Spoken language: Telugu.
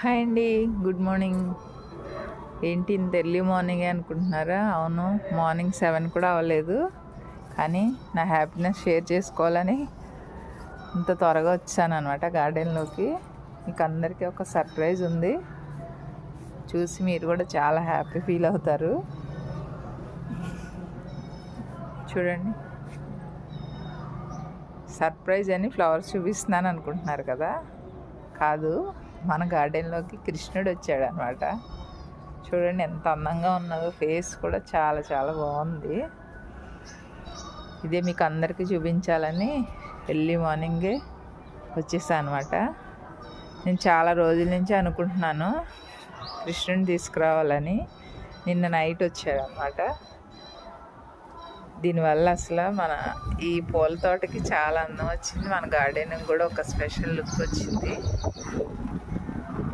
హాయ్ అండి గుడ్ మార్నింగ్. ఏంటి ఇంత ఎర్లీ మార్నింగే అనుకుంటున్నారా? అవును మార్నింగ్ సెవెన్ కూడా అవ్వలేదు. కానీ నా హ్యాపీనెస్ షేర్ చేసుకోవాలని ఇంత త్వరగా వచ్చాను అనమాట గార్డెన్లోకి. మీకు అందరికీ ఒక సర్ప్రైజ్ ఉంది. చూసి మీరు కూడా చాలా హ్యాపీ ఫీల్ అవుతారు. చూడండి. సర్ప్రైజ్ అని ఫ్లవర్స్ చూపిస్తున్నాను అనుకుంటున్నారు కదా? కాదు. మన గార్డెన్లోకి కృష్ణుడు వచ్చాడు అనమాట చూడండి ఎంత అందంగా ఉన్నదో ఫేస్ కూడా చాలా చాలా బాగుంది. ఇదే మీకు అందరికీ చూపించాలని ఎర్లీ మార్నింగే వచ్చేసాను అనమాట నేను చాలా రోజుల నుంచి అనుకుంటున్నాను కృష్ణుని తీసుకురావాలని. నిన్న నైట్ వచ్చాడు అనమాట దీనివల్ల అసలు మన ఈ పూల తోటకి చాలా అందం వచ్చింది. మన గార్డెన్ కూడా ఒక స్పెషల్ లుక్ వచ్చింది.